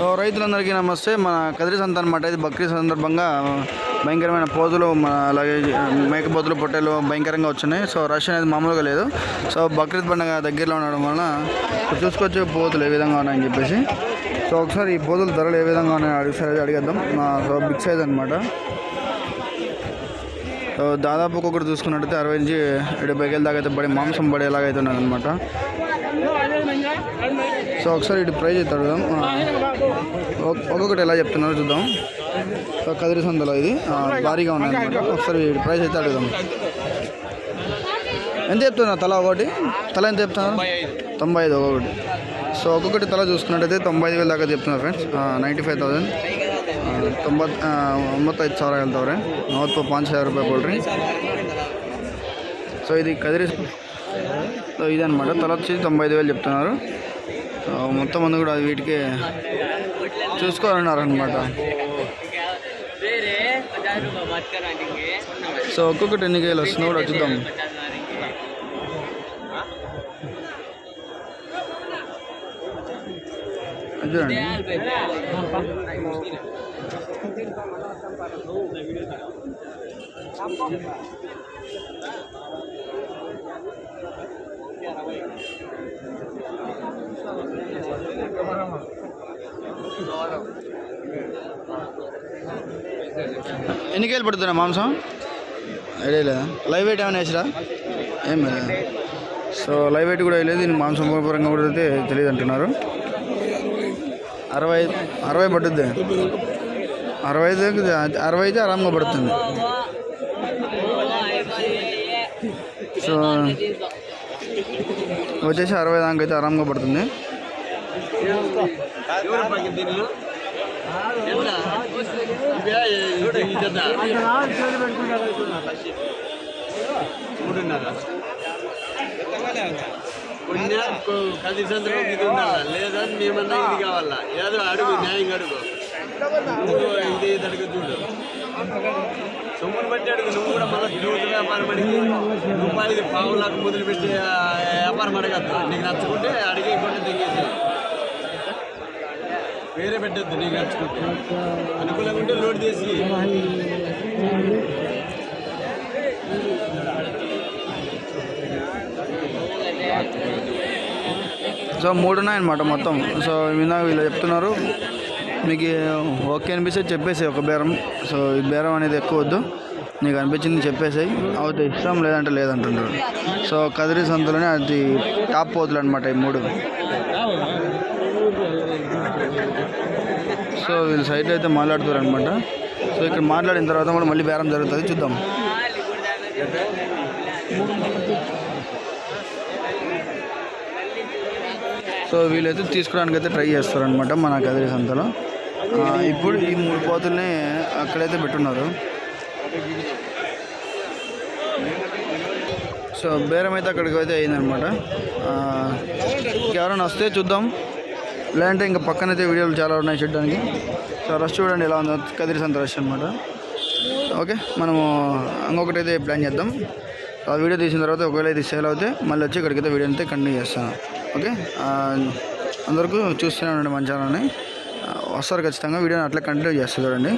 So రైతులందరికీ నమస్తే. మన కదిరి సంత అనమాట ఇది బక్రీ సందర్భంగా భయంకరమైన పోతులు మన అలాగే మేకపోతులు పొట్టెలు భయంకరంగా వచ్చినాయి. సో రష్ అనేది మామూలుగా లేదు. సో బక్రీద్ పండుగ దగ్గరలో ఉండడం వలన చూసుకొచ్చే పోతులు ఏ విధంగా ఉన్నాయని చెప్పేసి. సో ఒకసారి ఈ పోతుల ధరలు ఏ విధంగా ఉన్నాయని అడిగి అడిగేద్దాం. మా సో బిగ్ సైజ్ అనమాట సో దాదాపు ఒక్కొక్కటి చూసుకున్నట్టయితే అరవై నుంచి డెబ్బై కేలు దాకా అయితే పడి మాంసం పడేలాగైతే ఉన్నదనమాట సో ఒకసారి ఇటు ప్రైజ్ అయితే అడుగుదాం ఆ, ఒక్- ఒక్కొక్కటి ఎలా చెప్తున్నారో చూద్దాం సో కదిరి సంతలో ఇది ఆ, భారీగా ఉన్నదన్నమాట ఒకసారి ఇటు ప్రైజ్ అయితే అడుగుదాం ఎంత చెప్తున్నా తల ఒకటి తల ఎంత చెప్తున్నారు తొంభై ఐదు ఒక్కొక్కటి సో ఒక్కొక్కటి తల చూసుకున్నట్టయితే తొంభై ఐదు వేల దాకా చెప్తున్నారు ఫ్రెండ్స్ నైంటీ ఫైవ్ థౌసండ్ ತೊಂಬತ್ತು ಒಂಬತ್ತೈದು ಸಾವಿರ ಹೇಳ್ತವ್ರೆ ನಲವತ್ತು ಪಾಂಚ್ ಸಾವಿರ ರೂಪಾಯಿ ಕೊಡ್ರಿ సో ఇది కదిరి సో ఇదనమాట తర్వాత వచ్చేసి తొంభై ఐదు వేలు చెప్తున్నారు. సో మొత్తం మంది కూడా వీటికి చూసుకోవాలన్నారు అనమాట సో ఒక్కొక్కటి ఎన్ని కేలు వస్తుందో కూడా చూద్దాం. అది చూడండి ఎన్ని కేలు పడుతున్నా మాంసం? ఐడియా లేదా లైవ్ వెయిట్ ఏమైనా వేసిరా ఏం సో లైవ్ వెయిట్ కూడా వేయలేదు దీనికి మాంసం పరంగా కూడా అయితే తెలియదు అంటున్నారు. అరవై అరవై పడుద్ది. అరవై ఐదు అరవై అయితే ఆరాంగా పడుతుంది. సో వచ్చేసి అరవై దానికి అయితే ఆరాంగా పడుతుంది. కొన్ని కది ఇది లేదా మేమన్నా ఇది కావాలా? ఏదో అడుగు న్యాయంగా అడుగు. ఇది ఇది చూడు. సొమ్ముని బట్టి అడుగు నువ్వు కూడా మళ్ళీ జ్యూస్ వ్యాపారం అడిగి రూపాయలకి పావులకు మొదలు పెట్టి వ్యాపారం అడగద్దు. నీకు నచ్చుకుంటే అడిగి కొంటే తెగేసి వేరే పెట్టద్దు నీకు నచ్చుకుంటే. అనుకూలంగా ఉంటే లోడ్ చేసి సో మూడు ఉన్నాయన్నమాట మొత్తం. సో విన్నా వీళ్ళు చెప్తున్నారు మీకు ఓకే అనిపిస్తే చెప్పేసి ఒక బేరం. సో ఈ బేరం అనేది ఎక్కువ వద్దు. నీకు అనిపించింది చెప్పేసాయి. అవుతే ఇష్టం లేదంటే లేదంటున్నారు సో కదిరి సంతలోనే అది టాప్ పోతులు అనమాట ఈ మూడు. సో వీళ్ళు సైట్ అయితే మాట్లాడుతారు అనమాట సో ఇక్కడ మాట్లాడిన తర్వాత కూడా మళ్ళీ బేరం జరుగుతుంది. చూద్దాం. సో వీళ్ళైతే తీసుకోవడానికి అయితే ట్రై చేస్తారనమాట మన కదిరి సంతలో. ఇప్పుడు ఈ మూడు పోతుల్ని అక్కడైతే పెట్టున్నారు. సో బేరం అయితే అక్కడికి అయితే అయిందనమాట ఎవరైనా వస్తే చూద్దాం. లేదంటే ఇంకా పక్కనైతే వీడియోలు చాలా ఉన్నాయి చూడడానికి. సో రష్ చూడండి ఎలా ఉందో. కదిరి సంత రష్ అనమాట ఓకే మనము ఇంకొకటి అయితే ప్లాన్ చేద్దాం. ఆ వీడియో తీసిన తర్వాత ఒకవేళ ఇది సేల్ అవుతే మళ్ళీ వచ్చి ఇక్కడికైతే వీడియో అయితే కంటిన్యూ చేస్తాను. ఓకే? ఆ, అందరికీ చూస్తూనే ఉండండి మన ఛానల్ని. వస్తారు ఖచ్చితంగా. వీడియోని అట్లా కంటిన్యూ చేస్తారు చూడండి.